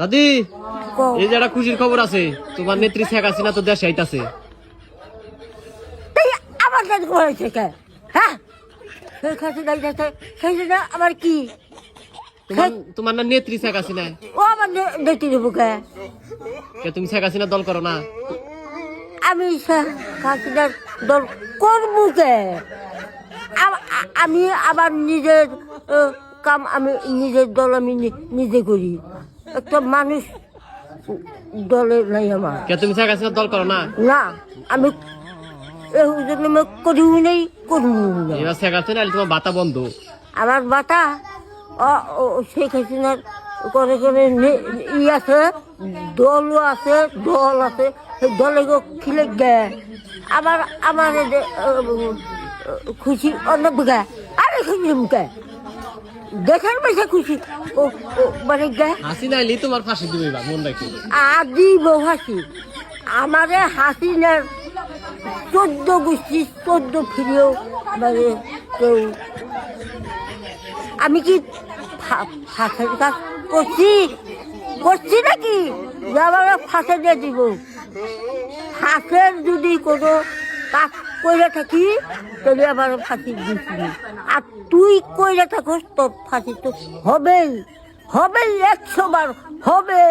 দাদি এই যে একটা খুশির খবর আছে তোমার নেত্রী শেখ হাসিনা তো দেশে আইতাছে। আমার কাজ করেছে হ্যাঁ? সেই কাছে দাঁড়িয়েছে সেই জন্য আমার কি? তোমার তোমার না নেত্রী শেখ হাসিনা? ও আমার দেখতে দেবো কে? তুমি শেখ হাসিনা দল করো না? আমি কাকিনার দল করব কে? আমি আবার নিজের কাম আমি নিজের দল আমি নিজে করি। একটা মানুষ দলে নাই আমার। কে তুমি শেখ দল করো না? না আমি এই জন্য আমি করিও নেই করব না এবার শেখ হাসিনা তোমার বাতা বন্ধ। আমার বাতা ও ও শেখ হাসিনার করে করে ই আছে দলও আছে দল আছে সেই দলে খিলে গে। আবার আমার খুশি অনেক গে আরে খুশি মুখে দেখার বেশি খুশি। ও ও মানে গে হাসিনা আইলে তোমার ফাঁসি দিবে বা মন রাখি আদি বহাসি আমারে হাসিনার চোদ্দ গোষ্ঠী চোদ্দ ফিরেও মানে কেউ আমি কি ফাঁসের কাজ করছি? করছি নাকি? যে আমার ফাঁসে দিয়ে দিব। ফাঁসের যদি কোনো কাজ কইরা থাকি তবে আবার ফাঁসি দিচ্ছি আর তুই কইরা থাকস তোর ফাঁসি তো হবেই। হবেই একশো বার হবে